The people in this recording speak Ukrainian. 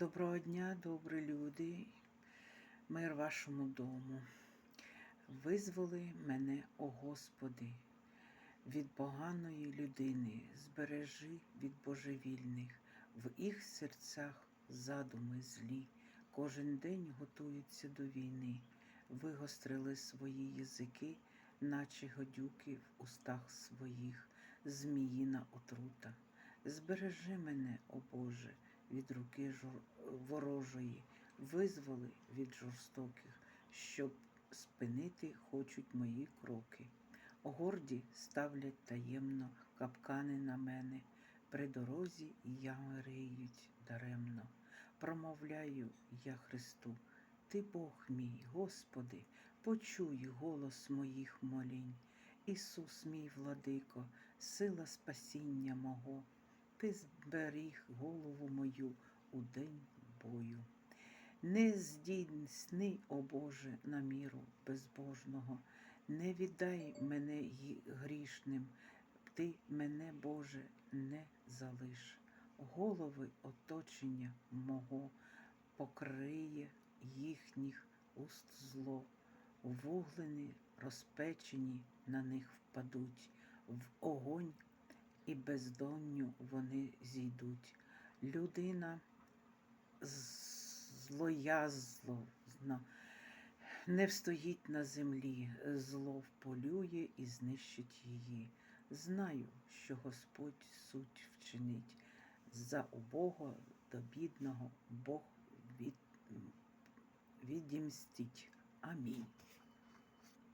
Доброго дня, добрі люди, мир вашому дому. Визволи мене, о Господи, від поганої людини, збережи від божевільних, в їх серцях задуми злі, кожен день готуються до війни, вигострили свої язики, наче годюки в устах своїх, зміїна отрута. Збережи мене, о Боже, від руки жор- ворожої, визволи від жорстоких, щоб спинити хочуть мої кроки. Горді ставлять таємно капкани на мене, при дорозі ями риють даремно. Промовляю я Христу, Ти Бог мій, Господи, почуй голос моїх молінь. Ісус мій владико, сила спасіння мого, Ти зберіг голову мою у день бою. Не здійсни, о Боже, на міру безбожного, не віддай мене грішним, ти мене, Боже, не залиш. Голови оточення мого покриє їхніх уст зло, вуглені розпечені на них впадуть, і бездонню вони зійдуть. Людина злоязна не встоїть на землі, зло вполює і знищить її. Знаю, що Господь суть вчинить. За убого до бідного Бог від, відімстить. Амінь.